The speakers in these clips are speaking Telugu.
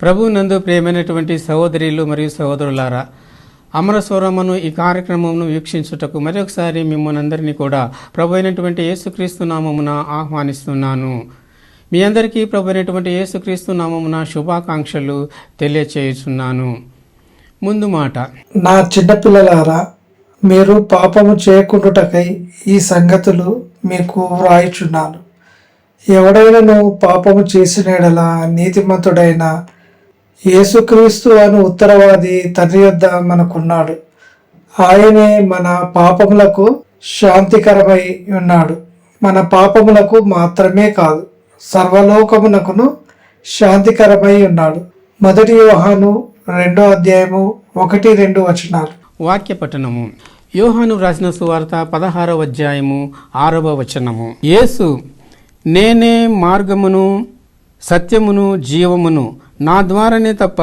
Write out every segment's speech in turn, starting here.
ప్రభు నందు ప్రియమైనటువంటి సహోదరులు మరియు సహోదరులారా అమరస్వరమును ఈ కార్యక్రమమును వీక్షించుటకు మరొకసారి మిమ్మల్ని అందరినీ కూడా ప్రభు అయినటువంటి యేసుక్రీస్తు నామమున ఆహ్వానిస్తున్నాను. మీ అందరికీ ప్రభు అయినటువంటి యేసుక్రీస్తు నామమున శుభాకాంక్షలు తెలియచేయుచున్నాను. ముందు మాట. నా చిన్నపిల్లలారా మీరు పాపము చేయకుండాటకై ఈ సంగతులు మీకు వ్రాయిచున్నాను. ఎవడైనను పాపము చేసిన నీతిమంతుడైన యేసుక్రీస్తు అను ఉత్తరవాది తండ్రి యొద్ద మనకున్నాడు. ఆయనే మన పాపములకు శాంతికరమై ఉన్నాడు. మన పాపములకు మాత్రమే కాదు సర్వలోకమునకును శాంతికరమై ఉన్నాడు. మొదటి యోహాను రెండో అధ్యాయము ఒకటి రెండు వచనాలు. వాక్య పఠనము. యోహాను రాసిన సువార్త పదహారవ అధ్యాయము ఆరవ వచనము. యేసు నేనే మార్గమును సత్యమును జీవమును నా ద్వారానే తప్ప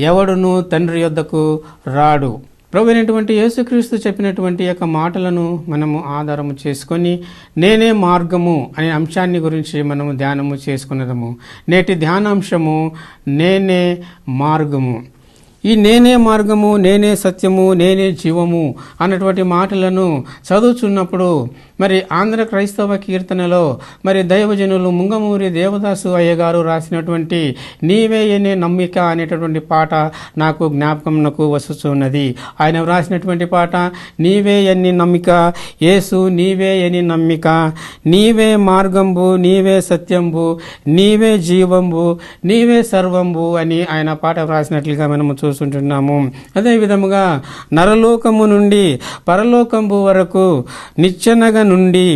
ఎవడును తండ్రి యొద్దకు రాడు. ప్రభు అయినటువంటి యేసుక్రీస్తు చెప్పినటువంటి యొక్క మాటలను మనము ఆధారము చేసుకొని నేనే మార్గము అనే అంశాన్ని గురించి మనము ధ్యానము చేసుకున్నదము. నేటి ధ్యానాంశము నేనే మార్గము. ఈ నేనే మార్గము నేనే సత్యము నేనే జీవము అన్నటువంటి మాటలను చదువుచున్నప్పుడు మరి ఆంధ్ర క్రైస్తవ కీర్తనలో మరి దైవజనులు ముంగమూరి దేవదాసు అయ్య గారు రాసినటువంటి నీవే ఎనే నమ్మిక అనేటటువంటి పాట నాకు జ్ఞాపకంకు వస్తున్నది. ఆయన వ్రాసినటువంటి పాట నీవే ఎన్ని నమ్మిక యేసు నీవే అని నమ్మిక నీవే మార్గంబు నీవే సత్యంబు నీవే జీవంబు నీవే సర్వంబు అని ఆయన పాట వ్రాసినట్లుగా మనము చూస్తుంటున్నాము. అదే విధముగా నరలోకము నుండి పరలోకంబు వరకు నిచ్చెనగా నుండి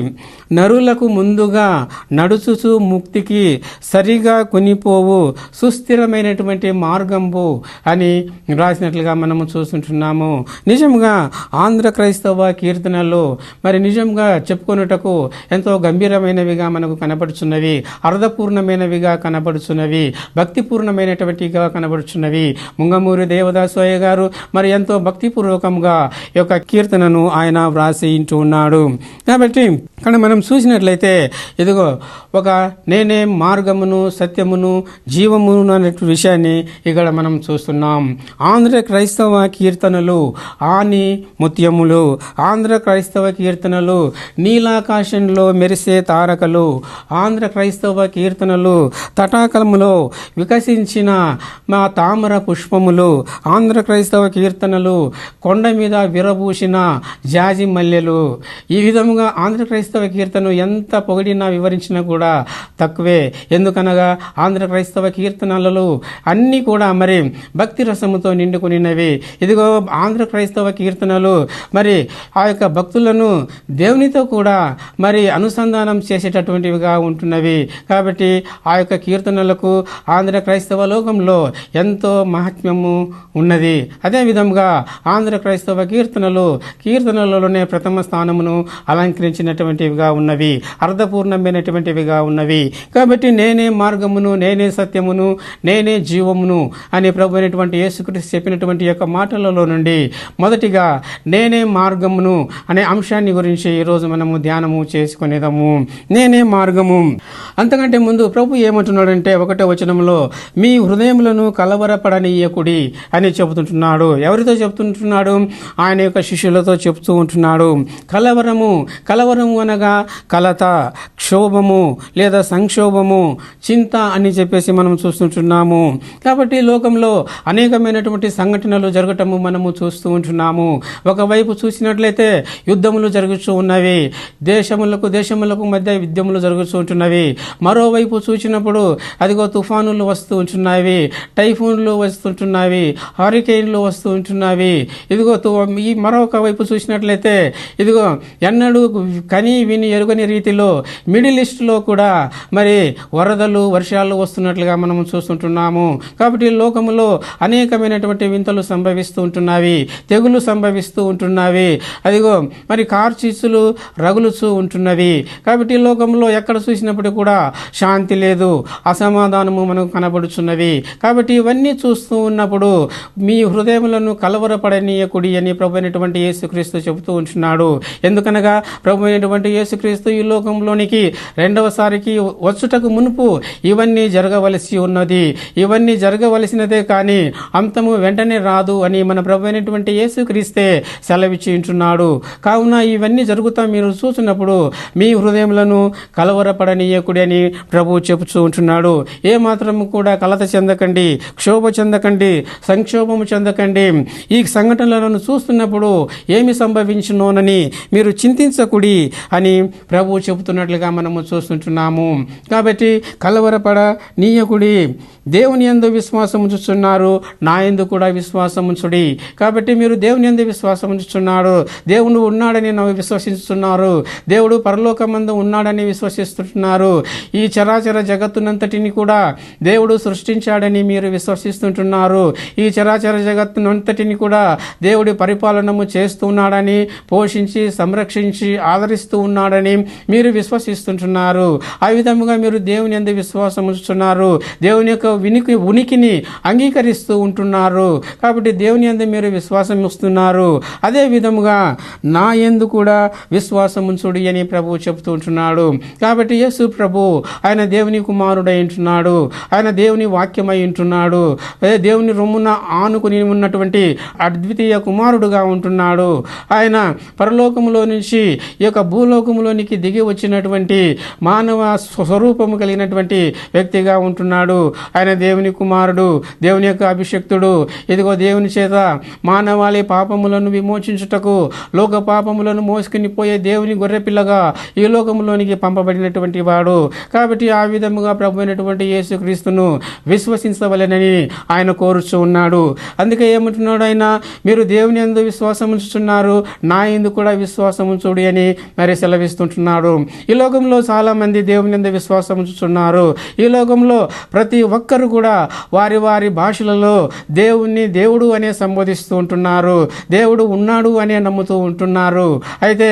నరులకు ముందుగా నడుచుచు ముక్తికి సరిగా కొనిపోవు. సుస్థిరమైనటువంటి మార్గంబు అని రాసినట్లుగా మనము చూస్తుంటున్నాము. నిజంగా ఆంధ్ర క్రైస్తవ కీర్తనలు మరి నిజంగా చెప్పుకొనుటకు ఎంతో గంభీరమైనవిగా మనకు కనపడుచున్నవి అర్థపూర్ణమైనవిగా కనపడుచున్నవి భక్తిపూర్ణమైనటువంటిగా కనబడుచున్నవి. ముంగమూరి దేవదాసోయ్య గారు మరి ఎంతో భక్తిపూర్వకంగా యొక్క కీర్తనను ఆయన వ్రాసి ఇంటూ ఉన్నాడు కాబట్టి ఇక్కడ మనం చూసినట్లయితే ఇదిగో ఒక నేనే మార్గమును సత్యమును జీవమును అనే విషయాన్ని ఇక్కడ మనం చూస్తున్నాం. ఆంధ్ర క్రైస్తవ కీర్తనలు ఆని ముత్యములు. ఆంధ్ర క్రైస్తవ కీర్తనలు నీలాకాశంలో మెరిసే తారకలు. ఆంధ్ర క్రైస్తవ కీర్తనలు తటాకలములో వికసించిన మా తామర పుష్పములు. ఆంధ్ర క్రైస్తవ కీర్తనలు కొండ మీద విరబూసిన జాజి మల్లెలు ఈ విధముగా ఆంధ్ర క్రైస్తవ కీర్తన ఎంత పొగిడినా వివరించినా కూడా తక్కువే. ఎందుకనగా ఆంధ్ర క్రైస్తవ కీర్తనలలో అన్నీ కూడా మరి భక్తి రసముతో నిండుకునినవి. ఇదిగో ఆంధ్ర క్రైస్తవ కీర్తనలు మరి ఆ యొక్క భక్తులను దేవునితో కూడా మరి అనుసంధానం చేసేటటువంటివిగా ఉంటున్నవి. కాబట్టి ఆ యొక్క కీర్తనలకు ఆంధ్ర క్రైస్తవ లోకంలో ఎంతో మహాత్మ్యము ఉన్నది. అదేవిధంగా ఆంధ్ర క్రైస్తవ కీర్తనలు కీర్తనలలోనే ప్రథమ స్థానమును అలంకరించినటువంటివిగా ఉన్నవి అర్థపూర్ణమైనటువంటివిగా ఉన్నవి. కాబట్టి నేనే మార్గమును నేనే సత్యమును నేనే జీవమును అని ప్రభు అయినటువంటి యేసుకృష్ణ చెప్పినటువంటి యొక్క మాటలలో నుండి మొదటిగా నేనే మార్గమును అనే అంశాన్ని గురించి ఈరోజు మనము ధ్యానము చేసుకునేదాము. నేనే మార్గము. అంతకంటే ముందు ప్రభు ఏమంటున్నాడంటే ఒకటో వచనంలో మీ హృదయములను కలవరపడనీయకుడి అని చెబుతుంటున్నాడు. ఎవరితో చెబుతుంటున్నాడు? ఆయన యొక్క శిష్యులతో చెబుతూ ఉంటున్నాడు. కలవరము కలవరము అనగా కలత క్షోభము లేదా సంక్షోభము చింత అని చెప్పేసి మనం చూస్తుంటున్నాము. కాబట్టి లోకంలో అనేకమైనటువంటి సంఘటనలు జరగటము మనము చూస్తూ ఉంటున్నాము. ఒకవైపు చూసినట్లయితే యుద్ధములు జరుగుతూ ఉన్నవి దేశములకు దేశములకు మధ్య యుద్ధములు జరుగుతూ ఉంటున్నవి. మరోవైపు చూసినప్పుడు అదిగో తుఫానులు వస్తూ ఉంటున్నవి టైఫూన్లు వస్తుంటున్నవి హారికేన్లు వస్తూ ఉంటున్నవి ఇదిగో ఈ మరొక వైపు చూసినట్లయితే ఇదిగో ఎన్నడూ కని విని ఎరుగని రీతిలో మిడిల్ ఈస్ట్లో కూడా మరి వరదలు వర్షాలు వస్తున్నట్లుగా మనం చూస్తుంటున్నాము. కాబట్టి లోకములో అనేకమైనటువంటి వింతలు సంభవిస్తూ ఉంటున్నవి తెగులు సంభవిస్తూ ఉంటున్నవి అదిగో మరి కార్చీసులు రగులుచూ ఉంటున్నవి. కాబట్టి లోకంలో ఎక్కడ చూసినప్పుడు కూడా శాంతి లేదు అసమాధానము మనకు కనబడుచున్నవి. కాబట్టి ఇవన్నీ చూస్తూ ఉన్నప్పుడు మీ హృదయములను కలవరపడనీయకుడి అని ప్రభు అయినటువంటి యేసుక్రీస్తు చెబుతూ ఉంటున్నాడు. ఎందుకనగా ప్రభు అయినటువంటి యేసుక్రీస్తు ఈ లోకంలోనికి రెండవసారికి వచ్చుటకు మునుపు ఇవన్నీ జరగవలసి ఉన్నది. ఇవన్నీ జరగవలసినదే కానీ అంతము వెంటనే రాదు అని మన ప్రభు అయినటువంటి యేసుక్రీస్తే సెలవిచ్చింటున్నాడు కావున ఇవన్నీ జరుగుతా మీరు చూసినప్పుడు మీ హృదయములను కలవరపడనీయకుడి అని ప్రభు చెబుతూ ఉంటున్నాడు. ఏ మాత్రము కూడా కలత చెందకండి క్షోభ చెందకండి సంక్షోభము చెందకండి. ఈ సంఘటనలను చూస్తున్నప్పుడు ఏమి సంభవించునోనని మీరు చింతించకుడి అని ప్రభు చెబుతున్నట్లుగా మనము చూస్తుంటున్నాము. కాబట్టి కలవరపడ నీయకుడి దేవుని ఎందు విశ్వాసం ఉంచుతున్నారు నా ఎందు కూడా విశ్వాసం ఉంచుడి. కాబట్టి మీరు దేవుని ఎందు విశ్వాసం ఉంచుతున్నారు దేవుడు ఉన్నాడని నవ్వు విశ్వసిస్తున్నారు. దేవుడు పరలోకమందు ఉన్నాడని విశ్వసిస్తున్నారు. ఈ చరాచర జగత్తునంతటిని కూడా దేవుడు సృష్టించాడని మీరు విశ్వసిస్తుంటున్నారు. ఈ చరాచర జగత్తునంతటిని కూడా దేవుడి పరిపాలనము చేస్తున్నాడని పోషించి సంరక్షించి ఆదరిస్తూ ఉన్నాడని మీరు విశ్వసిస్తుంటున్నారు. ఆ విధముగా మీరు దేవుని ఎందు విశ్వాసం ఉంచుతున్నారు దేవుని యొక్క వినికి ఉనికిని అంగీకరిస్తూ ఉంటున్నారు. కాబట్టి దేవుని అందు మీరు విశ్వాసం ఇస్తున్నారు. అదే విధముగా నా ఎందు కూడా విశ్వాసం ఉంచుడి అని ప్రభు చెబుతూ ఉంటున్నాడు. కాబట్టి యేసు ప్రభు ఆయన దేవుని కుమారుడై ఉంటున్నాడు. ఆయన దేవుని వాక్యమై ఉంటున్నాడు. అదే దేవుని రొమ్మున ఆనుకుని ఉన్నటువంటి అద్వితీయ కుమారుడుగా ఉంటున్నాడు. ఆయన పరలోకములో నుంచి ఈ యొక్క భూలోకములోనికి దిగి వచ్చినటువంటి మానవ స్వరూపము కలిగినటువంటి వ్యక్తిగా ఉంటున్నాడు. ఆయన దేవుని కుమారుడు దేవుని యొక్క అభిషక్తుడు. ఇదిగో దేవుని చేత మానవాళి పాపములను విమోచించుటకు లోక పాపములను మోసుకుని పోయే దేవుని గొర్రెపిల్లగా ఈ లోకములోనికి పంపబడినటువంటి వాడు. కాబట్టి ఆ విధముగా ప్రభు అయినటువంటి యేసుక్రీస్తును విశ్వసించవలెనని ఆయన కోరుచు ఉన్నాడు. అందుకే ఏమంటున్నాడు ఆయన? మీరు దేవుని ఎందు విశ్వాసం ఉంచుతున్నారు నా ఎందు కూడా విశ్వాసం ఉంచుడి అని మరి సెలవిస్తుంటున్నాడు. ఈ లోకంలో చాలామంది దేవుని ఎందు విశ్వాసం ఉంచుతున్నారు ఈ లోకంలో ప్రతి ఒక్క ఒక్కరు కూడా వారి వారి భాషలలో దేవుణ్ణి దేవుడు అనే సంబోధిస్తూ ఉంటున్నారు. దేవుడు ఉన్నాడు అనే నమ్ముతూ ఉంటున్నారు. అయితే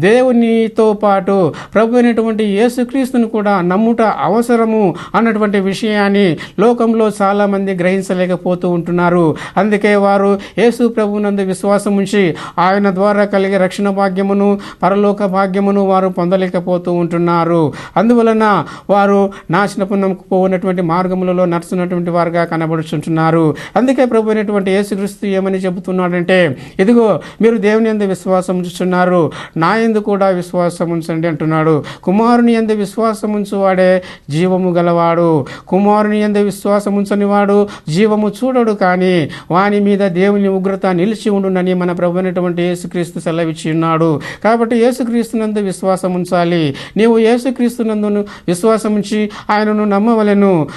దేవునితో పాటు ప్రభు అయినటువంటి యేసుక్రీస్తును కూడా నమ్ముట అవసరము అన్నటువంటి విషయాన్ని లోకంలో చాలామంది గ్రహించలేకపోతూ ఉంటున్నారు. అందుకే వారు యేసు ప్రభునందు విశ్వాసం ఉంచి ఆయన ద్వారా కలిగే రక్షణ భాగ్యమును పరలోక భాగ్యమును వారు పొందలేకపోతూ ఉంటున్నారు. అందువలన వారు నాశనపు నమ్ముకుపోయినటువంటి మార్గములలో నడుస్తున్నటువంటి వారుగా కనబడుచుంటున్నారు. అందుకే ప్రభు అయినటువంటి యేసుక్రీస్తు ఏమని చెబుతున్నాడంటే ఇదిగో మీరు దేవుని ఎందు విశ్వాసం ఉంచుతున్నారు నా ఎందు కూడా విశ్వాసం ఉంచండి అంటున్నాడు. కుమారుని ఎందు విశ్వాసం ఉంచువాడే జీవము గలవాడు. కుమారుని ఎందు విశ్వాసం ఉంచని వాడు జీవము చూడడు కానీ వాని మీద దేవుని ఉగ్రత నిలిచి ఉండునని మన ప్రభు అయినటువంటి యేసుక్రీస్తు సెలవిచ్చి ఉన్నాడు. కాబట్టి యేసుక్రీస్తునందు విశ్వాసం ఉంచాలి. నీవు యేసుక్రీస్తునందును విశ్వాసం ఉంచి ఆయనను నమ్మవలెను.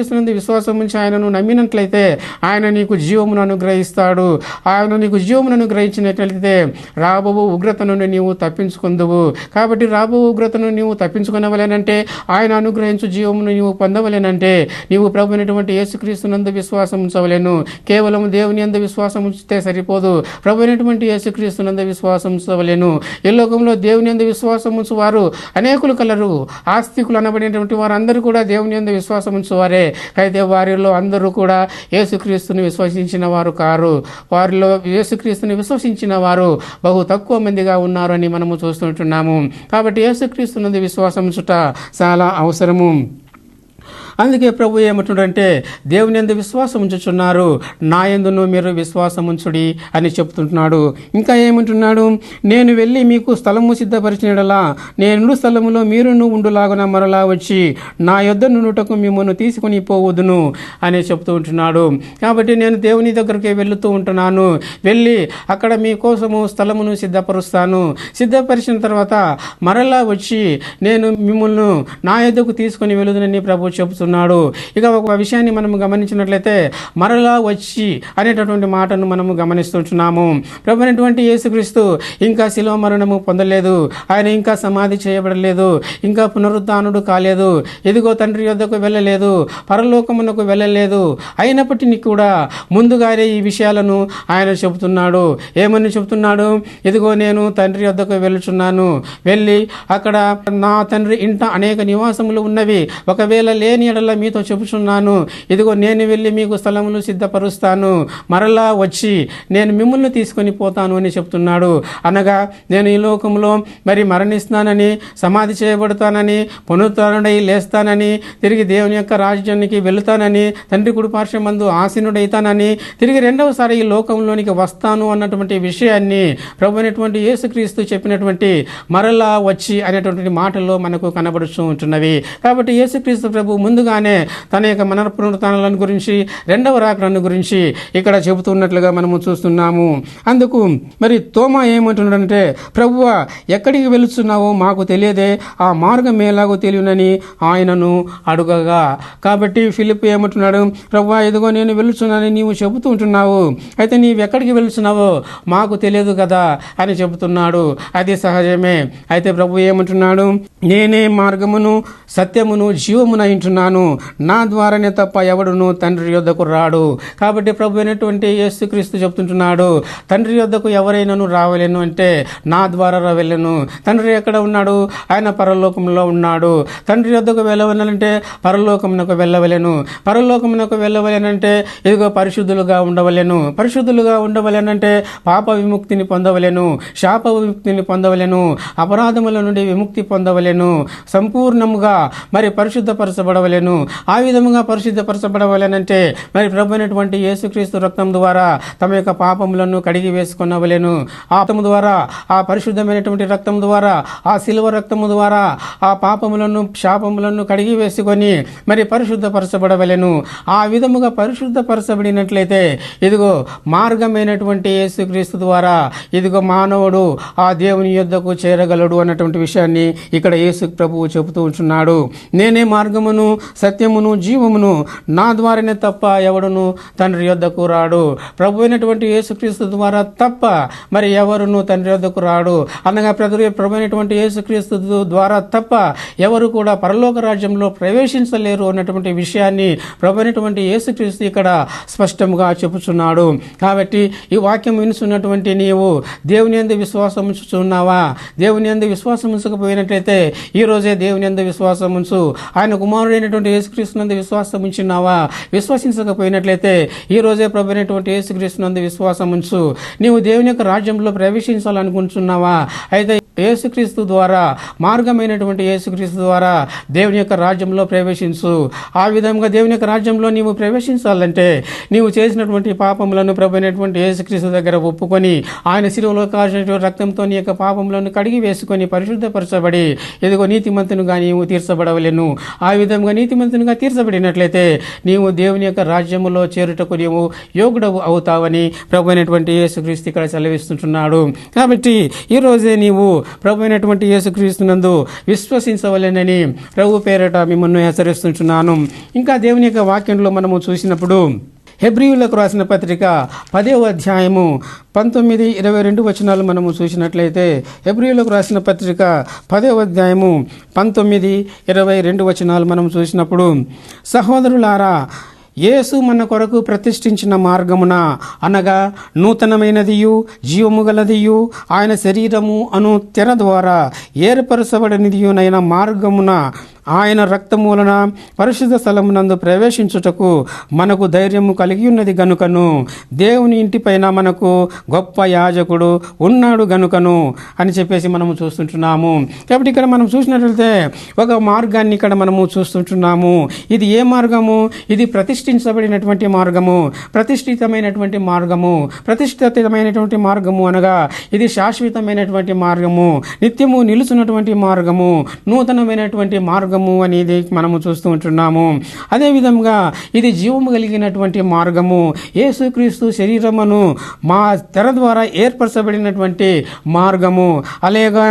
యేసుక్రీస్తునందు విశ్వాసం ఉంచి ఆయనను నమ్మినట్లయితే ఆయన నీకు జీవమును అనుగ్రహిస్తాడు. ఆయన నీకు జీవమును అనుగ్రహించినట్లయితే రాబో ఉగ్రత నుండి నీవు తప్పించుకుందువు. కాబట్టి రాబో ఉగ్రతను నీవు తప్పించుకునవలేనంటే ఆయన అనుగ్రహించు జీవమును నీవు పొందవలేనంటే నీవు ప్రభు అయినటువంటి యేసుక్రీస్తునందు విశ్వాసం ఉంచవలేను. కేవలం దేవుని అందు విశ్వాసం ఉంచితే సరిపోదు. ప్రభు అయినటువంటి యేసుక్రీస్తునందు విశ్వాసం ఉంచవలేను. ఈ లోకంలో దేవుని అందు విశ్వాసం ఉంచువారు అనేకులు కలరు. ఆస్తికులు అనబడినటువంటి వారందరూ కూడా దేవుని అందు విశ్వాసం ఉంచువారే. అయితే వారిలో అందరూ కూడా యేసుక్రీస్తుని విశ్వసించిన వారు కారు. వారిలో యేసుక్రీస్తుని విశ్వసించిన వారు బహు తక్కువ మందిగా ఉన్నారు అని మనము చూస్తుంటున్నాము. కాబట్టి యేసుక్రీస్తున్నది విశ్వాసం చుట్ట చాలా అవసరము. అందుకే ప్రభు ఏమంటుడంటే దేవుని ఎందు విశ్వాసం ఉంచుచున్నారు. నా ఎందును మీరు విశ్వాసం ఉంచుడి అని చెప్తుంటున్నాడు. ఇంకా ఏమంటున్నాడు నేను వెళ్ళి మీకు స్థలము సిద్ధపరిచినడలా నేను స్థలములో మీరును ఉండులాగున మరలా వచ్చి నా యొద్ద నుండుటకు మిమ్మల్ని తీసుకుని పోవదును అని చెప్తూ ఉంటున్నాడు. కాబట్టి నేను దేవుని దగ్గరికి వెళుతూ ఉంటున్నాను. వెళ్ళి అక్కడ మీకోసము స్థలమును సిద్ధపరుస్తాను. సిద్ధపరిచిన తర్వాత మరలా వచ్చి నేను మిమ్మల్ని నా యొద్దకు తీసుకుని వెళ్ళదునని ప్రభు చెబుతున్నాడు ఇక ఒక విషయాన్ని మనం గమనించినట్లయితే మరలా వచ్చి అనేటటువంటి మాటను మనము గమనిస్తుంటున్నాము. ప్రభునటువంటి యేసుక్రీస్తు ఇంకా శిలో మరణము పొందలేదు. ఆయన ఇంకా సమాధి చేయబడలేదు. ఇంకా పునరుద్ధానుడు కాలేదు. ఎదుగో తండ్రి యొద్దకు వెళ్ళలేదు. పరలోకమునకు వెళ్ళలేదు. అయినప్పటికీ కూడా ముందుగానే ఈ విషయాలను ఆయన చెబుతున్నాడు. ఏమని చెబుతున్నాడు? ఇదిగో నేను తండ్రి వద్దకు వెళ్ళుచున్నాను. వెళ్ళి అక్కడ నా తండ్రి ఇంట అనేక నివాసములు ఉన్నవి. ఒకవేళ లేని మాటల్లో మీతో చెప్పుచున్నాను ఇదిగో నేను వెళ్ళి మీకు స్థలములు సిద్ధపరుస్తాను. మరలా వచ్చి నేను మిమ్మల్ని తీసుకొని పోతాను అని చెప్తున్నాడు. అనగా నేను ఈ లోకంలో మరి మరణిస్తానని సమాధి చేయబడతానని పునరుత్డై లేస్తానని తిరిగి దేవుని యొక్క రాజ్యానికి వెళుతానని తండ్రి కుడిపార్శ్వమందు ఆసీనుడైతానని తిరిగి రెండవసారి ఈ లోకంలోనికి వస్తాను అన్నటువంటి విషయాన్ని ప్రభు అయినటువంటి యేసుక్రీస్తు చెప్పినటువంటి మరలా వచ్చి అనేటువంటి మాటల్లో మనకు కనబడుతూ ఉంటున్నవి. కాబట్టి యేసుక్రీస్తు ప్రభు ముందు ముందుగానే తన యొక్క మన పునరుత్నాలను గురించి రెండవ రాకడను గురించి ఇక్కడ చెబుతున్నట్లుగా మనము చూస్తున్నాము. అందుకు మరి తోమా ఏమంటున్నాడంటే ప్రభువ ఎక్కడికి వెళుతున్నావో మాకు తెలియదే ఆ మార్గం ఎలాగో తెలియనని ఆయనను అడుగగా. కాబట్టి ఫిలిప్ ఏమంటున్నాడు ప్రభువ ఇదిగో నేను వెళుతున్నానని నీవు చెబుతూ ఉంటున్నావు. అయితే నీవు ఎక్కడికి వెళుతున్నావో మాకు తెలియదు కదా అని చెబుతున్నాడు. అది సహజమే. అయితే ప్రభు ఏమంటున్నాడు నేనే మార్గమును సత్యమును జీవమున ఇంటున్నాను నా ద్వారానే తప్ప ఎవడును తండ్రి యొద్దకు రాడు. కాబట్టి ప్రభు అయినటువంటి యేసుక్రీస్తు చెప్తుంటున్నాడు తండ్రి యొద్దకు ఎవరైనాను రావలేను అంటే నా ద్వారా వెళ్ళను తండ్రి ఎక్కడ ఉన్నాడు? ఆయన పరలోకంలో ఉన్నాడు. తండ్రి యొద్దకు వెళ్ళవలనంటే పరలోకమునకు వెళ్ళవలెను. పరలోకమునకు వెళ్ళవలెనంటే ఇదిగో పరిశుద్ధులుగా ఉండవలెను. పరిశుద్ధులుగా ఉండవలెనంటే పాప విముక్తిని పొందవలెను. శాప విముక్తిని పొందవలెను. అపరాధముల నుండి విముక్తి పొందవలెను. సంపూర్ణముగా మరి పరిశుద్ధపరచబడవలెను. ఆ విధముగా పరిశుద్ధపరచబడవలెనంటే మరి ప్రభు అయినటువంటి యేసుక్రీస్తు రక్తం ద్వారా తమ యొక్క పాపములను కడిగి వేసుకున్నవలెను ఆ రక్తము ద్వారా ఆ పరిశుద్ధమైనటువంటి రక్తం ద్వారా ఆ శిలువ రక్తము ద్వారా ఆ పాపములను శాపములను కడిగి వేసుకొని మరి పరిశుద్ధపరచబడవలెను. ఆ విధముగా పరిశుద్ధపరచబడినట్లయితే ఇదిగో మార్గమైనటువంటి యేసుక్రీస్తు ద్వారా ఇదిగో మానవుడు ఆ దేవుని యొద్దకు చేరగలడు అన్నటువంటి విషయాన్ని ఇక్కడ యేసు ప్రభువు చెబుతూ ఉంటున్నాడు. నేనే మార్గమును సత్యమును జీవమును నా ద్వారానే తప్ప ఎవడును తండ్రి యొద్దకు రాడు. ప్రభు అయినటువంటి యేసుక్రీస్తు ద్వారా తప్ప మరి ఎవరును తండ్రి యొద్దకు రాడు. అనగా ప్రతి ప్రభు అయినటువంటి యేసుక్రీస్తు ద్వారా తప్ప ఎవరు కూడా పరలోక రాజ్యంలో ప్రవేశించలేరు అన్నటువంటి విషయాన్ని ప్రభు అయినటువంటి యేసుక్రీస్తు ఇక్కడ స్పష్టంగా చెప్పుచున్నాడు. కాబట్టి ఈ వాక్యం వినుచున్నటువంటి నీవు దేవుని ఎందు విశ్వాసం ఉంచుచున్నావా? దేవుని ఎందు విశ్వాసం ఉంచకపోయినట్లయితే ఈ రోజే దేవుని ఎందు విశ్వాసం ఉంచు. ఆయన కుమారుడైనటువంటి యేసుక్రీస్తునందు విశ్వాసం ఉంచినావా? విశ్వసించకపోయినట్లయితే ఈ రోజే ప్రభు అయినటువంటి యేసుక్రీస్తునందు విశ్వాసం ఉంచు. నీవు దేవుని యొక్క రాజ్యంలో ప్రవేశించాలనుకుంటున్నావా? అయితే యేసుక్రీస్తు ద్వారా మార్గమైనటువంటి యేసుక్రీస్తు ద్వారా దేవుని యొక్క రాజ్యంలో ప్రవేశించు. ఆ విధంగా దేవుని యొక్క రాజ్యంలో నీవు ప్రవేశించాలంటే నీవు చేసినటువంటి పాపములను ప్రభు అయినటువంటి యేసుక్రీస్తు దగ్గర ఒప్పుకొని ఆయన శిలువలో కాల్చినటువంటి రక్తంతో నీ యొక్క పాపములను కడిగి వేసుకొని పరిశుద్ధపరచబడి ఎదుగో నీతిమంతునిగా నీవు తీర్చబడవలేను. ఆ విధంగా నీతిమంతునిగా తీర్చబడినట్లయితే నీవు దేవుని యొక్క రాజ్యములో చేరుటకు నీవు యోగుడవు అవుతావని ప్రభు అయినటువంటి యేసుక్రీస్తు ఇక్కడ సెలవిస్తుంటున్నాడు. కాబట్టి ఈరోజే నీవు ప్రభు అయినటువంటి యేసుక్రీస్తునందు విశ్వసించవలెనని ప్రభు పేరట మిమ్మల్ని హెచ్చరిస్తుంటున్నాను. ఇంకా దేవుని యొక్క వాక్యంలో మనము చూసినప్పుడు హెబ్రియులకు రాసిన పత్రిక పదేవ అధ్యాయము పంతొమ్మిది ఇరవై రెండు వచనాలు మనము చూసినట్లయితే హెబ్రియులకు రాసిన పత్రిక పదేవ అధ్యాయము పంతొమ్మిది ఇరవై రెండు వచనాలు మనం చూసినప్పుడు సహోదరులారా యేసు మన కొరకు ప్రతిష్ఠించిన మార్గమున అనగా నూతనమైనదియు జీవము గలదియు ఆయన శరీరము అను తెర ద్వారా ఏర్పరచబడినదియునైన మార్గమున ఆయన రక్తమూలన పరిశుద్ధ స్థలమునందు ప్రవేశించుటకు మనకు ధైర్యము కలిగి ఉన్నది గనుకను దేవుని ఇంటిపైన మనకు గొప్ప యాజకుడు ఉన్నాడు గనుకను అని చెప్పేసి మనము చూస్తుంటున్నాము. కాబట్టి ఇక్కడ మనం చూసినట్లయితే ఒక మార్గాన్ని ఇక్కడ మనము చూస్తుంటున్నాము. ఇది ఏ మార్గము? ఇది ప్రతిష్ఠించబడినటువంటి మార్గము ప్రతిష్ఠితమైనటువంటి మార్గము ప్రతిష్ఠితమైనటువంటి మార్గము అనగా ఇది శాశ్వతమైనటువంటి మార్గము నిత్యము నిలుచున్నటువంటి మార్గము నూతనమైనటువంటి మార్గము మార్గము అనేది మనము చూస్తూ ఉంటున్నాము. అదేవిధంగా ఇది జీవము కలిగినటువంటి మార్గము. యేసుక్రీస్తు శరీరమును మా తెర ద్వారా ఏర్పరచబడినటువంటి మార్గము. అలాగా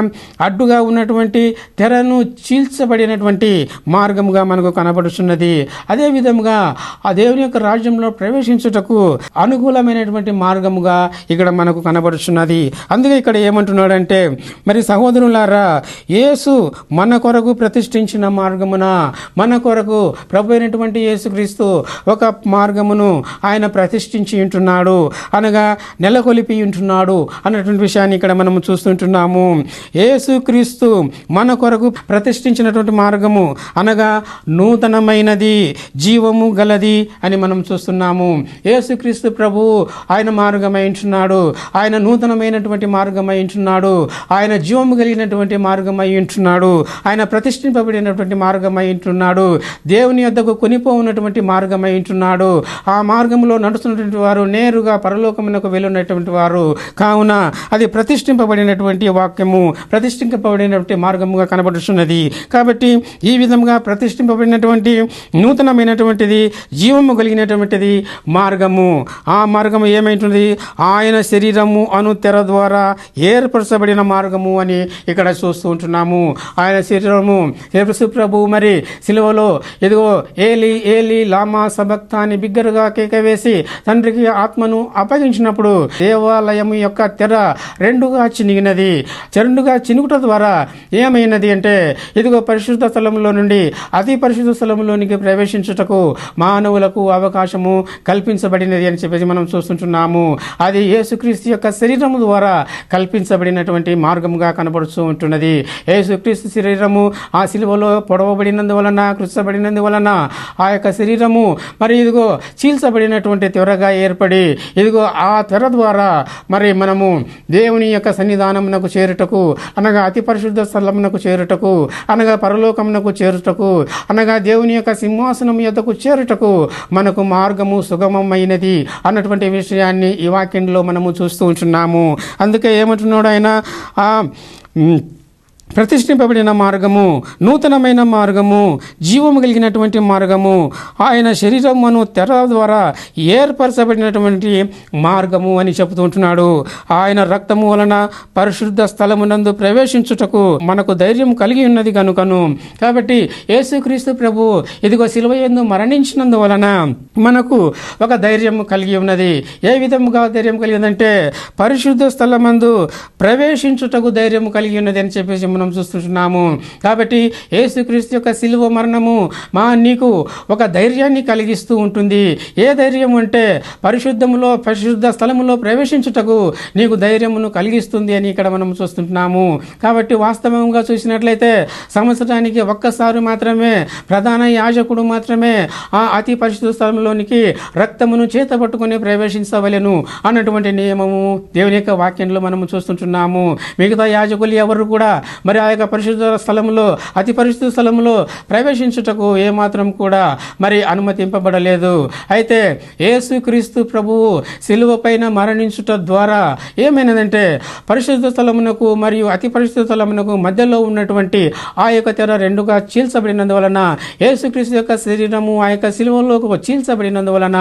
అడ్డుగా ఉన్నటువంటి తెరను చీల్చబడినటువంటి మార్గముగా మనకు కనబడుచున్నది. అదేవిధంగా ఆ దేవుని యొక్క రాజ్యంలో ప్రవేశించుటకు అనుకూలమైనటువంటి మార్గముగా ఇక్కడ మనకు కనబడుచున్నది. అందుకే ఇక్కడ ఏమంటున్నాడంటే మరి సహోదరులారా యేసు మన కొరకు ప్రతిష్ఠించిన మార్గమున మన కొరకు ప్రభు అయినటువంటి యేసుక్రీస్తు ఒక మార్గమును ఆయన ప్రతిష్ఠించి ఉంటున్నాడు. అనగా నెలకొలిపి ఉంటున్నాడు అన్నటువంటి విషయాన్ని ఇక్కడ మనం చూస్తుంటున్నాము. యేసుక్రీస్తు మన కొరకు ప్రతిష్ఠించినటువంటి మార్గము అనగా నూతనమైనది జీవము గలది అని మనం చూస్తున్నాము. యేసుక్రీస్తు ప్రభు ఆయన మార్గమైంటున్నాడు ఆయన నూతనమైనటువంటి మార్గమైంటున్నాడు ఆయన జీవము కలిగినటువంటి మార్గమై ఉంటున్నాడు. ఆయన ప్రతిష్ఠింపబడినటువంటి మార్గమై ఉంటున్నాడు. దేవుని యొద్దకు కొనిపోవున్నటువంటి మార్గమై ఉంటున్నాడు. ఆ మార్గంలో నడుస్తున్నటువంటి వారు నేరుగా పరలోకమునకు వెళ్ళున్నటువంటి వారు. కావున అది ప్రతిష్ఠింపబడినటువంటి వాక్యము ప్రతిష్ఠింపబడినటువంటి మార్గముగా కనబడుతున్నది కాబట్టి ఈ విధంగా ప్రతిష్ఠింపబడినటువంటి నూతనమైనటువంటిది జీవము కలిగినటువంటిది మార్గము. ఆ మార్గము ఏమైంటుంది ఆయన శరీరము అను తెర ద్వారా ఏర్పరచబడిన మార్గము అని ఇక్కడ చూస్తూ ఉంటున్నాము. ఆయన శరీరము ఏర్పరచ ప్రభు మరి సిలువలో ఇదిగో ఏలి ఏలి లామా సబక్త అని బిగ్గరగా కేక వేసి తండ్రికి ఆత్మను అప్పగించినప్పుడు దేవాలయం యొక్క తెర రెండుగా చినిగినది. రెండుగా చినుకుట ద్వారా ఏమైనది అంటే ఇదిగో పరిశుద్ధ స్థలంలో నుండి అతి పరిశుద్ధ స్థలంలోనికి ప్రవేశించుటకు మానవులకు అవకాశము కల్పించబడినది అని చెప్పేసి మనం చూస్తుంటున్నాము. అది యేసుక్రీస్తు యొక్క శరీరము ద్వారా కల్పించబడినటువంటి మార్గముగా కనబడుతూ ఉంటున్నది. యేసుక్రీస్తు శరీరము ఆ శిలువలో పొడవబడినందువలన కృషబడినందువలన ఆ యొక్క శరీరము మరి ఇదిగో చీల్చబడినటువంటి త్వరగా ఏర్పడి ఇదిగో ఆ త్వర ద్వారా మరి మనము దేవుని యొక్క సన్నిధానమునకు చేరుటకు అనగా అతి పరిశుద్ధ స్థలమునకు చేరుటకు అనగా పరలోకమునకు చేరుటకు అనగా దేవుని యొక్క సింహాసనం యొక్కకు చేరుటకు మనకు మార్గము సుగమమైనది అన్నటువంటి విషయాన్ని ఈ వాక్యంలో మనము చూస్తూ ఉంటున్నాము. అందుకే ఏమంటున్నాడు ఆయన? ప్రతిష్ఠింపబడిన మార్గము నూతనమైన మార్గము జీవము కలిగినటువంటి మార్గము. ఆయన శరీరమును తెర ద్వారా ఏర్పరచబడినటువంటి మార్గము అని చెబుతూ ఉంటున్నాడు. ఆయన రక్తము వలన పరిశుద్ధ స్థలమునందు ప్రవేశించుటకు మనకు ధైర్యం కలిగి ఉన్నది కనుకను. కాబట్టి యేసుక్రీస్తు ప్రభు ఇదిగో శిలువ మరణించినందు మరణించినందువలన మనకు ఒక ధైర్యం కలిగి ఉన్నది. ఏ విధముగా ధైర్యం కలిగిందంటే పరిశుద్ధ స్థలమందు ప్రవేశించుటకు ధైర్యం కలిగి ఉన్నది అని చెప్పేసి మనం చూస్తున్నాము కాబట్టి యేసుక్రీస్తు యొక్క శిలువ మరణము మా నీకు ఒక ధైర్యాన్ని కలిగిస్తూ ఉంటుంది. ఏ ధైర్యం అంటే పరిశుద్ధములో పరిశుద్ధ స్థలములో ప్రవేశించుటకు నీకు ధైర్యమును కలిగిస్తుంది అని ఇక్కడ మనం చూస్తుంటున్నాము. కాబట్టి వాస్తవంగా చూసినట్లయితే సంవత్సరానికి ఒక్కసారి మాత్రమే ప్రధాన యాజకుడు మాత్రమే ఆ అతి పరిశుద్ధ స్థలంలోనికి రక్తమును చేత పట్టుకుని ప్రవేశించవలెను అన్నటువంటి నియమము దేవుని యొక్క వాక్యంలో మనము చూస్తుంటున్నాము. మిగతా యాజకులు ఎవరు కూడా మరి ఆ యొక్క పరిశుద్ధ స్థలంలో అతి పరిశుద్ధ స్థలములో ప్రవేశించుటకు ఏమాత్రం కూడా మరి అనుమతింపబడలేదు. అయితే యేసుక్రీస్తు ప్రభువు శిలువ పైన మరణించుట ద్వారా ఏమైనదంటే పరిశుద్ధ స్థలమునకు మరియు అతి పరిశుద్ధ స్థలమునకు మధ్యలో ఉన్నటువంటి ఆ యొక్క తెర రెండుగా చీల్చబడినందువలన యేసుక్రీస్తు యొక్క శరీరము ఆ యొక్క శిలువలోకి చీల్చబడినందువలన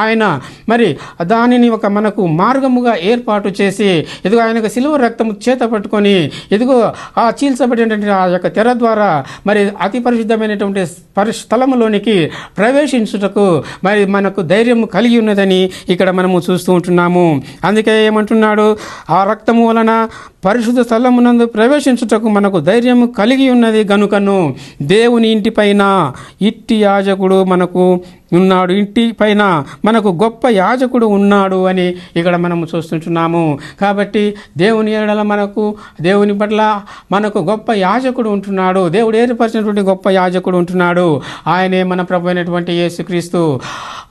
ఆయన మరి దానిని ఒక మనకు మార్గముగా ఏర్పాటు చేసి ఇదిగో ఆయన శిలువ రక్తము చేత పట్టుకొని ఇదిగో ఆ చీల్చబడినటువంటి ఆ యొక్క తెర ద్వారా మరి అతి పరిశుద్ధమైనటువంటి పరి స్థలములోనికి ప్రవేశించుటకు మరి మనకు ధైర్యం కలిగి ఉన్నదని ఇక్కడ మనము చూస్తూ ఉంటున్నాము. అందుకే ఏమంటున్నాడు? ఆ రక్తము వలన పరిశుద్ధ స్థలమునందు ప్రవేశించుటకు మనకు ధైర్యం కలిగి ఉన్నది గనుకను దేవుని ఇంటిపైన ఇట్టి యాజకుడు మనకు ఉన్నాడు. ఇంటి పైన మనకు గొప్ప యాజకుడు ఉన్నాడు అని ఇక్కడ మనము చూస్తుంటున్నాము. కాబట్టి దేవుని ఎడల మనకు దేవుని పట్ల మనకు గొప్ప యాజకుడు ఉంటున్నాడు. దేవుడు ఏర్పరిచినటువంటి గొప్ప యాజకుడు ఉంటున్నాడు. ఆయనే మన ప్రభు అయినటువంటి యేసుక్రీస్తు.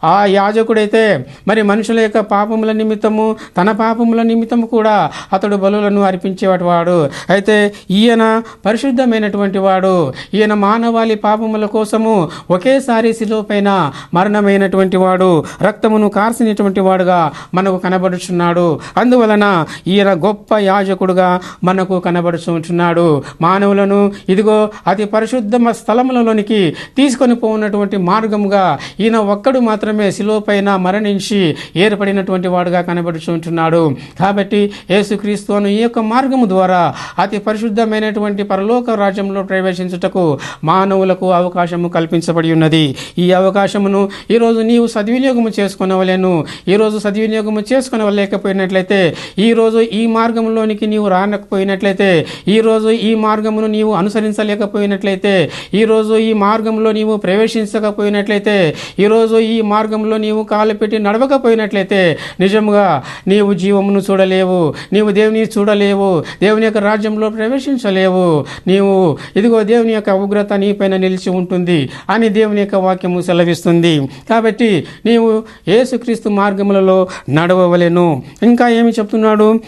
ఆ యాజకుడైతే మరి మనుషుల యొక్క పాపముల నిమిత్తము తన పాపముల నిమిత్తము కూడా అతడు బలులను అర్పించేవాడు వాడు. అయితే ఈయన పరిశుద్ధమైనటువంటి వాడు. ఈయన మానవాళి పాపముల కోసము ఒకేసారి శిలువ పైన మరణమైనటువంటి వాడు రక్తమును కార్చినటువంటి వాడుగా మనకు కనబడుచున్నాడు. అందువలన ఈయన గొప్ప యాజకుడుగా మనకు కనబడుచుంటున్నాడు. మానవులను ఇదిగో అతి పరిశుద్ధమ స్థలములలోనికి తీసుకొని పోనటువంటి మార్గముగా ఈయన ఒక్కడు మాత్రమే శిలోపైన మరణించి ఏర్పడినటువంటి వాడుగా కనబడుచుంటున్నాడు. కాబట్టి యేసుక్రీస్తు అను ఈ యొక్క మార్గము ద్వారా అతి పరిశుద్ధమైనటువంటి పరలోక రాజ్యంలో ప్రవేశించుటకు మానవులకు అవకాశము కల్పించబడి ఉన్నది. ఈ అవకాశమును మార్గమును ఈరోజు నీవు సద్వినియోగము చేసుకునవలేను. ఈరోజు సద్వినియోగము చేసుకునవలేకపోయినట్లయితే ఈరోజు ఈ మార్గంలోనికి నీవు రానకపోయినట్లయితే ఈరోజు ఈ మార్గమును నీవు అనుసరించలేకపోయినట్లయితే ఈరోజు ఈ మార్గంలో నీవు ప్రవేశించకపోయినట్లయితే ఈరోజు ఈ మార్గంలో నీవు కాలు పెట్టి నడవకపోయినట్లయితే నిజముగా నీవు జీవమును చూడలేవు. నీవు దేవుని చూడలేవు. దేవుని యొక్క రాజ్యంలో ప్రవేశించలేవు. నీవు ఇదిగో దేవుని యొక్క ఉగ్రత నీపైన నిలిచి ఉంటుంది అని దేవుని యొక్క వాక్యము సెలవిస్తుంది. కాబట్టి నీవు యేసుక్రీస్తు మార్గములలో నడవవలెను. ఇంకా ఏమి చెప్తున్నాడు?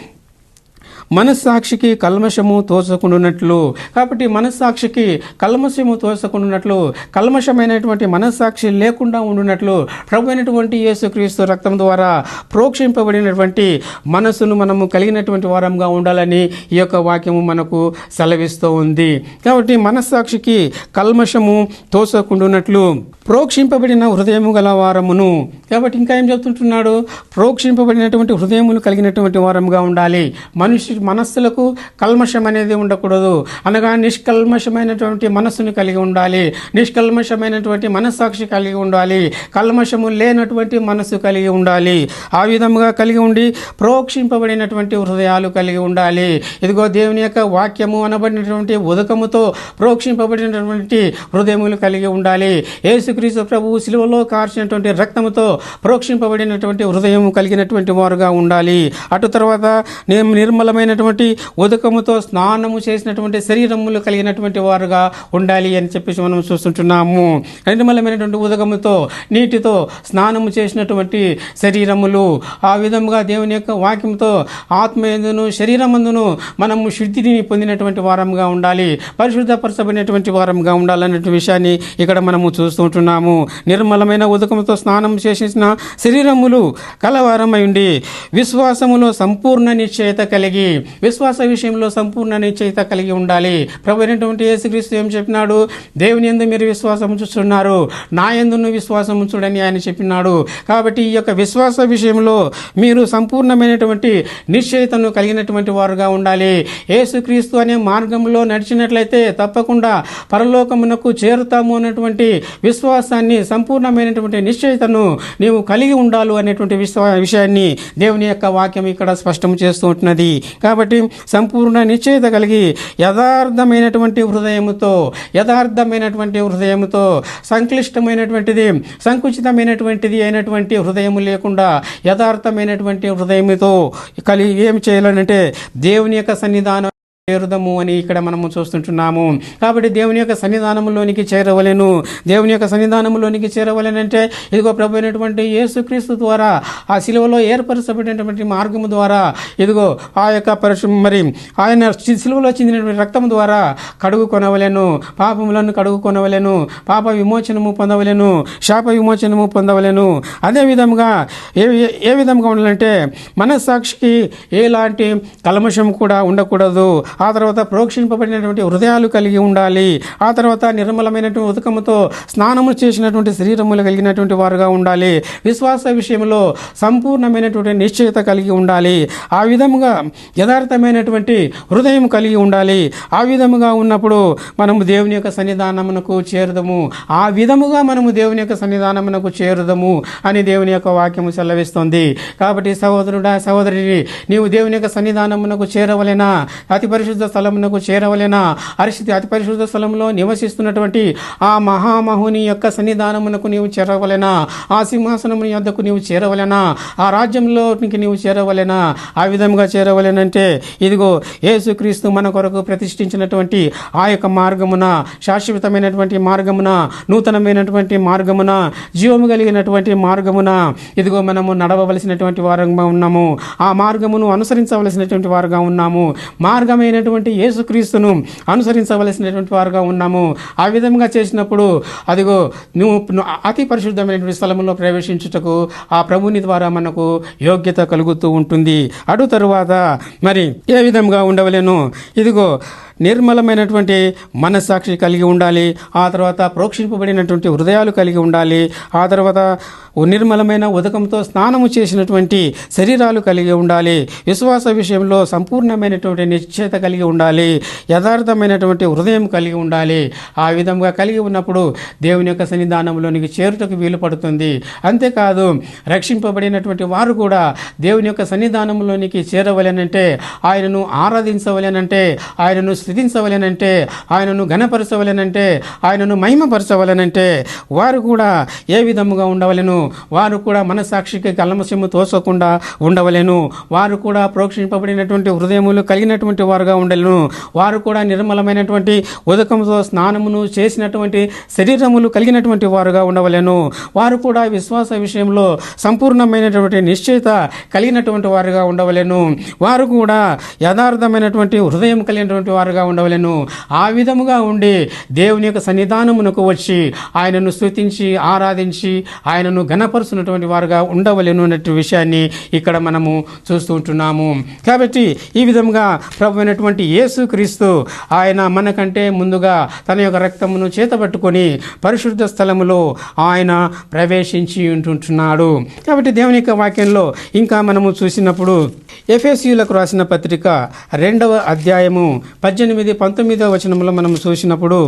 మనస్సాక్షికి కల్మషము తోచకుండానట్లు. కాబట్టి మనస్సాక్షికి కల్మషము తోచకుండానట్లు కల్మషమైనటువంటి మనస్సాక్షి లేకుండా ఉండునట్లు ప్రభు అయినటువంటి యేసుక్రీస్తు రక్తం ద్వారా ప్రోక్షింపబడినటువంటి మనస్సును మనము కలిగినటువంటి వారంగా ఉండాలని ఈ యొక్క వాక్యము మనకు సెలవిస్తూ ఉంది. కాబట్టి మనస్సాక్షికి కల్మషము తోచకుండునట్లు ప్రోక్షింపబడిన హృదయము గల వారమును. కాబట్టి ఇంకా ఏం చెప్తుంటున్నాడు? ప్రోక్షింపబడినటువంటి హృదయములు కలిగినటువంటి వారముగా ఉండాలి. మనిషి మనస్సులకు కల్మషం అనేది ఉండకూడదు. అనగా నిష్కల్మషమైనటువంటి మనస్సును కలిగి ఉండాలి. నిష్కల్మషమైనటువంటి మనస్సాక్షి కలిగి ఉండాలి. కల్మషము లేనటువంటి మనస్సు కలిగి ఉండాలి. ఆ విధముగా కలిగి ఉండి ప్రోక్షింపబడినటువంటి హృదయాలు కలిగి ఉండాలి. ఇదిగో దేవుని యొక్క వాక్యము అనబడినటువంటి ఉదకముతో ప్రోక్షింపబడినటువంటి హృదయములు కలిగి ఉండాలి. యేసుక్రీస్తు ప్రభు శిలువలో కార్చినటువంటి రక్తముతో ప్రోక్షింపబడినటువంటి హృదయం కలిగినటువంటి వారుగా ఉండాలి. అటు తర్వాత నిర్మలమైన నిర్మలమైనటువంటి ఉదకముతో స్నానము చేసినటువంటి శరీరములు కలిగినటువంటి వారుగా ఉండాలి అని చెప్పేసి మనం చూస్తుంటున్నాము. నిర్మలమైనటువంటి ఉదకముతో నీటితో స్నానము చేసినటువంటి శరీరములు ఆ విధముగా దేవుని యొక్క వాక్యంతో ఆత్మయందును శరీరమందును మనము శుద్ధిని పొందినటువంటి వారంగా ఉండాలి పరిశుద్ధపరచబడినటువంటి వారంగా ఉండాలన్నటువంటి విషయాన్ని ఇక్కడ మనము చూస్తూ ఉంటున్నాము నిర్మలమైన ఉదకంతో స్నానం చేసిన శరీరములు కలవారమై ఉండి విశ్వాసములో సంపూర్ణ నిశ్చయత కలిగి విశ్వాస విషయంలో సంపూర్ణ నిశ్చయత కలిగి ఉండాలి. ప్రభు అయినటువంటి యేసుక్రీస్తు ఏం చెప్పినాడు? దేవుని ఎందు మీరు విశ్వాసం ఉంచుతున్నారు నా ఎందును విశ్వాసం ఉంచుడని ఆయన చెప్పినాడు. కాబట్టి ఈ యొక్క విశ్వాస విషయంలో మీరు సంపూర్ణమైనటువంటి నిశ్చయితను కలిగినటువంటి వారుగా ఉండాలి. యేసుక్రీస్తు అనే మార్గంలో నడిచినట్లయితే తప్పకుండా పరలోకమునకు చేరుతాము అన్నటువంటి విశ్వాసాన్ని సంపూర్ణమైనటువంటి నిశ్చయితను నీవు కలిగి ఉండాలి అనేటువంటి విశ్వా విషయాన్ని దేవుని యొక్క వాక్యం ఇక్కడ స్పష్టం చేస్తూ ఉంటున్నది. కాబట్టి సంపూర్ణ నిశ్చయిత కలిగి యథార్థమైనటువంటి హృదయముతో యథార్థమైనటువంటి హృదయముతో సంక్లిష్టమైనటువంటిది సంకుచితమైనటువంటిది అయినటువంటి హృదయము లేకుండా యథార్థమైనటువంటి హృదయముతో కలిగి ఏం చేయాలనంటే దేవుని యొక్క సన్నిధానం చేరుదము అని ఇక్కడ మనము చూస్తుంటున్నాము. కాబట్టి దేవుని యొక్క సన్నిధానంలోనికి చేరవలెను. దేవుని యొక్క సన్నిధానంలోనికి చేరవలెనంటే ఇదిగో ప్రభు అయినటువంటి యేసుక్రీస్తు ద్వారా ఆ శిలువలో ఏర్పరచబడినటువంటి మార్గము ద్వారా ఇదిగో ఆ యొక్క పరిశు మరి ఆయన శిలువలో చెందినటువంటి రక్తం ద్వారా కడుగు కొనవలెను. పాపములను కడుగు కొనవలెను. పాప విమోచనము పొందవలెను. శాప విమోచనము పొందవలెను. అదే విధంగా ఏ ఏ విధంగా ఉండాలంటే మనస్సాక్షికి ఎలాంటి కల్మషం కూడా ఉండకూడదు. ఆ తర్వాత ప్రోక్షింపబడినటువంటి హృదయాలు కలిగి ఉండాలి. ఆ తర్వాత నిర్మలమైనటువంటి ఉదకముతో స్నానము చేసినటువంటి శరీరములు కలిగినటువంటి వారుగా ఉండాలి. విశ్వాస విషయంలో సంపూర్ణమైనటువంటి నిశ్చయత కలిగి ఉండాలి. ఆ విధముగా యథార్థమైనటువంటి హృదయం కలిగి ఉండాలి. ఆ విధముగా ఉన్నప్పుడు మనము దేవుని యొక్క సన్నిధానమునకు చేరుదము. ఆ విధముగా మనము దేవుని యొక్క సన్నిధానమునకు చేరుదము అని దేవుని యొక్క వాక్యము సెలవిస్తుంది. కాబట్టి సహోదరుడా సహోదరి నీవు దేవుని యొక్క సన్నిధానమునకు చేరవలెనా? అతి పరిశుద్ధ స్థలమునకు చేరవలెన అరిషితి అతి పరిశుద్ధ స్థలంలో నివసిస్తున్నటువంటి ఆ మహామహుని యొక్క సన్నిధానమునకు నీవు చేరవలెన ఆ సింహాసనము యొద్దకు నీవు చేరవలెనా ఆ రాజ్యంలోనికి నీవు చేరవలెన ఆ విధంగా చేరవలెనంటే ఇదిగో యేసుక్రీస్తు మన కొరకు ప్రతిష్ఠించినటువంటి ఆ యొక్క మార్గమున శాశ్వతమైనటువంటి మార్గమున నూతనమైనటువంటి మార్గమున జీవము కలిగినటువంటి మార్గమున ఇదిగో మనము నడవవలసినటువంటి వారంగా ఉన్నాము. ఆ మార్గమును అనుసరించవలసినటువంటి వారుగా ఉన్నాము. మార్గమైన మార్గమైనటువంటి యేసుక్రీస్తును అనుసరించవలసినటువంటి వారుగా ఉన్నాము. ఆ విధంగా చేసినప్పుడు అదిగో నువ్వు నువ్వు అతి పరిశుద్ధమైనటువంటి స్థలంలో ప్రవేశించుటకు ఆ ప్రభుని ద్వారా మనకు యోగ్యత కలుగుతూ ఉంటుంది. అటు తరువాత మరి ఏ విధంగా ఉండవలేను? ఇదిగో నిర్మలమైనటువంటి మనస్సాక్షి కలిగి ఉండాలి. ఆ తర్వాత ప్రోక్షింపబడినటువంటి హృదయాలు కలిగి ఉండాలి. ఆ తర్వాత నిర్మలమైన ఉదకంతో స్నానము చేసినటువంటి శరీరాలు కలిగి ఉండాలి. విశ్వాస విషయంలో సంపూర్ణమైనటువంటి నిశ్చయత కలిగి ఉండాలి. యథార్థమైనటువంటి హృదయం కలిగి ఉండాలి. ఆ విధంగా కలిగి ఉన్నప్పుడు దేవుని యొక్క సన్నిధానంలోనికి చేరుటకు వీలు పడుతుంది. అంతేకాదు రక్షింపబడినటువంటి వారు కూడా దేవుని యొక్క సన్నిధానంలోనికి చేరవలెనంటే ఆయనను ఆరాధించవలెనంటే ఆయనను స్థుతించవలెనంటే ఆయనను ఘనపరచవలెనంటే ఆయనను మహిమపరచవలెనంటే వారు కూడా ఏ విధముగా ఉండవలెను? వారు కూడా మనసాక్షికి కలమసిమ్ము తోసకుండా ఉండవలెను. వారు కూడా ప్రోక్షింపబడినటువంటి హృదయములు కలిగినటువంటి వారుగా ఉండలేను. వారు కూడా నిర్మలమైనటువంటి ఉదకంతో స్నానమును చేసినటువంటి శరీరములు కలిగినటువంటి వారుగా ఉండవలెను. వారు కూడా విశ్వాస విషయంలో సంపూర్ణమైనటువంటి నిశ్చయిత కలిగినటువంటి వారుగా ఉండవలెను. వారు కూడా యథార్థమైనటువంటి హృదయం కలిగినటువంటి వారుగా ఉండవలెను. ఆ విధముగా ఉండి దేవుని యొక్క సన్నిధానమునకు వచ్చి ఆయనను స్థుతించి ఆరాధించి ఆయనను ఘనపరుచున్నటువంటి వారుగా ఉండవలను అనే విషయాన్ని ఇక్కడ మనము చూస్తూ ఉంటున్నాము. కాబట్టి ఈ విధంగా ప్రభు అయినటువంటి యేసు క్రీస్తు ఆయన మనకంటే ముందుగా తన యొక్క రక్తమును చేతబట్టుకొని పరిశుద్ధ స్థలములో ఆయన ప్రవేశించి ఉంటుంటున్నాడు. కాబట్టి దేవుని యొక్క వాక్యంలో ఇంకా మనము చూసినప్పుడు ఎఫ్ఎస్యులకు రాసిన పత్రిక రెండవ అధ్యాయము పద్దెనిమిది పంతొమ్మిదవ వచనంలో మనం చూసినప్పుడు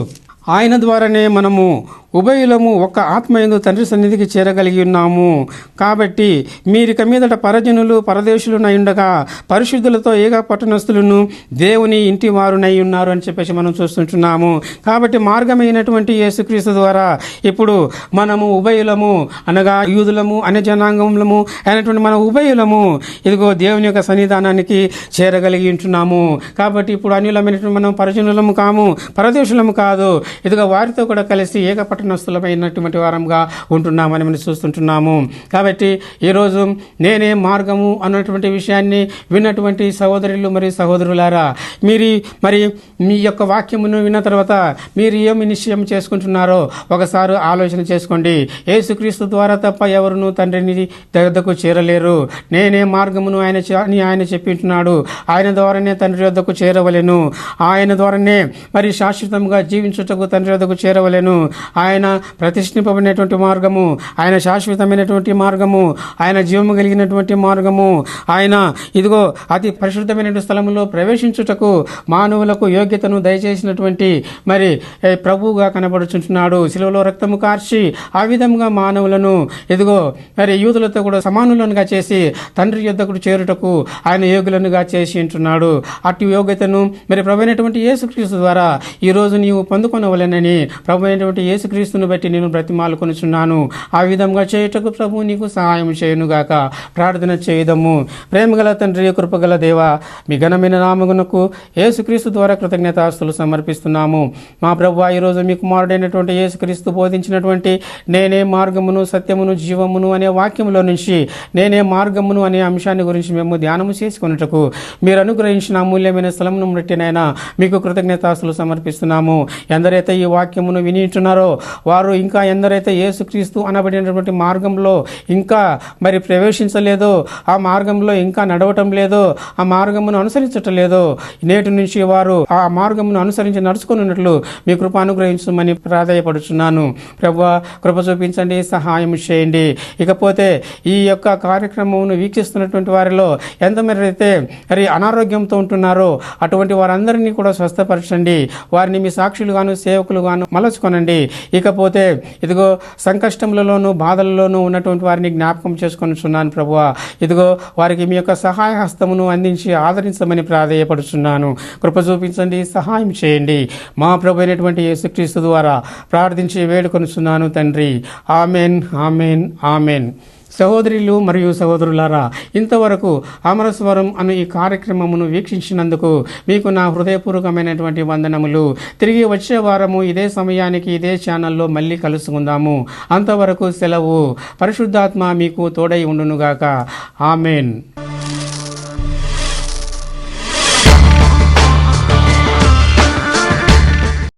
ఆయన ద్వారానే మనము ఉభయులము ఒక ఆత్మయందు తండ్రి సన్నిధికి చేరగలిగి ఉన్నాము. కాబట్టి మీరిక మీదట పరజనులు పరదేశులు ఉండగా పరిశుద్ధులతో ఏక పట్టణస్థులను దేవుని ఇంటి వారునై ఉన్నారు అని చెప్పేసి మనం చూస్తుంటున్నాము. కాబట్టి మార్గమైనటువంటి యేసుక్రీస్తు ద్వారా ఇప్పుడు మనము ఉభయులము అనగా యూదులము అనే జనాంగములము అయినటువంటి మన ఉభయులము ఇదిగో దేవుని యొక్క సన్నిధానానికి చేరగలిగి ఉంటున్నాము. కాబట్టి ఇప్పుడు అన్యులమైనటువంటి మనం పరజనులము కాము పరదేశులము కాదు. ఇదిగో వారితో కూడా కలిసి ఏకపట్టణస్థులమైనటువంటి వారంగా ఉంటున్నామని మనం చూస్తుంటున్నాము. కాబట్టి ఈరోజు నేనే మార్గము అన్నటువంటి విషయాన్ని విన్నటువంటి సహోదరులు మరియు సహోదరులారా మీరు మరి మీ యొక్క వాక్యమును విన్న తర్వాత మీరు ఏమి నిశ్చయం చేసుకుంటున్నారో ఒకసారి ఆలోచన చేసుకోండి. యేసుక్రీస్తు ద్వారా తప్ప ఎవరును తండ్రిని దగ్గరకు చేరలేరు. నేనే మార్గమును ఆయన చే- అని ఆయన చెప్పింటున్నాడు. ఆయన ద్వారానే తండ్రి వద్దకు చేరవలెను. ఆయన ద్వారానే మరి శాశ్వతంగా జీవించుటకు తండ్రి వద్దకు చేరవలేను. ఆయన ప్రతిష్ఠింపబడినటువంటి మార్గము ఆయన శాశ్వతమైనటువంటి మార్గము ఆయన జీవము కలిగినటువంటి మార్గము. ఆయన ఇదిగో అతి పరిశుద్ధమైనటువంటి స్థలములో ప్రవేశించుటకు మానవులకు యోగ్యతను దయచేసినటువంటి మరి ప్రభువుగా కనబడుచుంటున్నాడు. శిలువలో రక్తము కార్చి ఆ విధంగా మానవులను ఇదిగో మరి యూదులతో కూడా సమానులనుగా చేసి తండ్రి యుద్ధకుడు చేరుటకు ఆయన యోగులనుగా చేసి ఉంటున్నాడు అటు యోగ్యతను మరి ప్రభు అయినటువంటి యేసుక్రీస్తు ద్వారా ఈ రోజు పొందుకున్న పొందుకొనవలెనని ప్రభు అయినటువంటి యేసుక్రీస్తును బట్టి నేను బ్రతిమాలుకొనుచున్నాను. ఆ విధంగా చేయుటకు ప్రభు నీకు సహాయం చేయనుగాక. ప్రార్థన చేయదము. ప్రేమగల తండ్రి కృపగల దేవ మీ ఘనమైన నామగునకు యేసుక్రీస్తు ద్వారా కృతజ్ఞతాస్తులు సమర్పిస్తున్నాము. మా ప్రభు ఈరోజు మీ కుమారుడైనటువంటి యేసుక్రీస్తు బోధించినటువంటి నేనే మార్గమును సత్యమును జీవమును అనే వాక్యములో నుంచి నేనే మార్గమును అనే అంశాన్ని గురించి మేము ధ్యానము చేసుకున్నట్టుకు మీరు అనుగ్రహించిన అమూల్యమైన స్థలమును బట్టినైనా మీకు కృతజ్ఞతాస్తులు సమర్పిస్తున్నాము. ఎవరైతే ఈ వాక్యమును వినిచున్నారో వారు ఇంకా ఎందరైతే యేసుక్రీస్తు అనబడినటువంటి మార్గంలో ఇంకా మరి ప్రవేశించలేదో ఆ మార్గంలో ఇంకా నడవటం లేదో ఆ మార్గమును అనుసరించటం లేదో నేటి నుంచి వారు ఆ మార్గమును అనుసరించి నడుచుకున్నట్లు మీ కృప అనుగ్రహించమని ప్రాధాయపడుచున్నాను. ప్రభు కృప చూపించండి సహాయం చేయండి. ఇకపోతే ఈ యొక్క కార్యక్రమమును వీక్షిస్తున్నటువంటి వారిలో ఎంతమంది అయితే మరి అనారోగ్యంతో ఉంటున్నారో అటువంటి వారందరినీ కూడా స్వస్థపరచండి. వారిని మీ సాక్షులుగాను సేవకులుగాను మలచుకొనండి. ఇకపోతే ఇదిగో సంకష్టములలోను బాధలలోనూ ఉన్నటువంటి వారిని జ్ఞాపకం చేసుకొని చున్నాను ప్రభువ. ఇదిగో వారికి మీ యొక్క సహాయ హస్తమును అందించి ఆదరించమని ప్రాధేయపడుచున్నాను. కృప చూపించండి సహాయం చేయండి. మా ప్రభు అయినటువంటి యేసుక్రీస్తు ద్వారా ప్రార్థించి వేడుకొనుచున్నాను తండ్రి. Amen amen amen. సహోదరులు మరియు సహోదరులారా ఇంతవరకు అమరస్వరం అనే ఈ కార్యక్రమమును వీక్షించినందుకు మీకు నా హృదయపూర్వకమైనటువంటి వందనములు. తిరిగి వచ్చే వారము ఇదే సమయానికి ఇదే ఛానల్లో మళ్ళీ కలుసుకుందాము. అంతవరకు సెలవు. పరిశుద్ధాత్మ మీకు తోడై ఉండునుగాక. ఆమెన్.